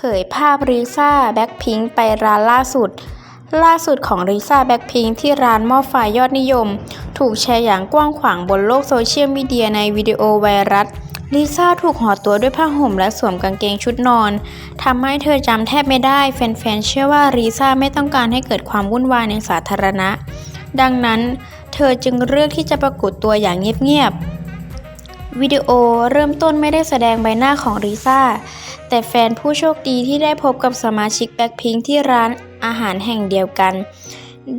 ผยภาพลิซ่าแบ็คพิงไปร้านล่าสุด ล่าสุดของลิซ่าแบ็คพิงที่ร้านหม้อไฟยอดนิยม ถูกแชร์อย่างกว้างขวางบนโลกโซเชียลมีเดียในวิดีโอไวรัสลิซ่าถูกห่อตัวด้วยผ้าห่มและสวมกางเกงชุดนอนทำให้เธอจำแทบไม่ได้ แฟนๆเชื่อว่าลิซ่าไม่ต้องการให้เกิดความวุ่นวายในสาธารณะ ดังนั้น เธอจึงเลือกที่จะปรากฏตัวอย่างเงียบๆ วิดีโอเริ่มต้นไม่ได้แสดงใบหน้าของลิซ่า แต่แฟนผู้โชคดีที่ได้พบกับสมาชิกแบ็คพิงที่ร้านอาหารแห่งเดียวกัน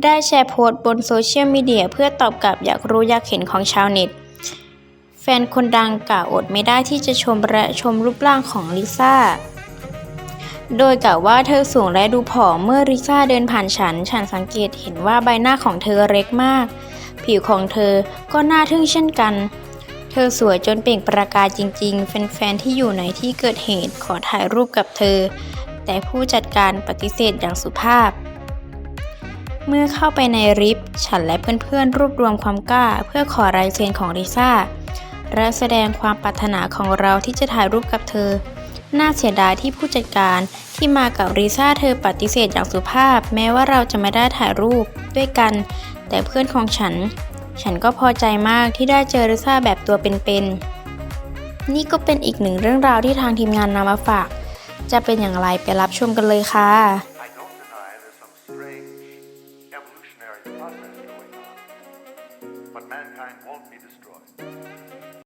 ได้แชร์โพสต์บนโซเชียลมีเดียเพื่อตอบกลับอยากรู้อยากเห็นของชาวเน็ต แฟนคนดังกล่าวอดไม่ได้ที่จะชมและชมรูปร่างของลิซ่า โดยกล่าวว่าเธอสูงและดูผอมเมื่อลิซ่าเดินผ่านฉัน ฉันสังเกตเห็นว่าใบหน้าของเธอเล็กมาก ผิวของเธอก็น่าทึ่งเช่นกัน เธอสวยจนเปล่งประกายจริง ๆ แฟนๆที่อยู่ในที่เกิดเหตุขอถ่ายรูปกับเธอ แต่ผู้จัดการปฏิเสธอย่างสุภาพ เมื่อเข้าไปในริฟต์ฉันและเพื่อนๆรวบรวมความกล้า เพื่อขอลายเซ็นของลิซ่าและแสดงความปรารถนาของเราที่จะถ่ายรูปกับเธอ น่าเสียดายที่ผู้จัดการที่มากับลิซ่าเธอปฏิเสธอย่างสุภาพ แม้ว่าเราจะไม่ได้ถ่ายรูปด้วยกัน แต่เพื่อนของฉัน ฉันก็พอใจมากที่ได้เจอลิซ่าแบบตัวเป็นๆ นี่ก็เป็นอีกหนึ่งเรื่องราวที่ทางทีมงานนำมาฝาก จะเป็นอย่างไรไปรับชมกันเลยค่ะ but mankind won't be destroyed.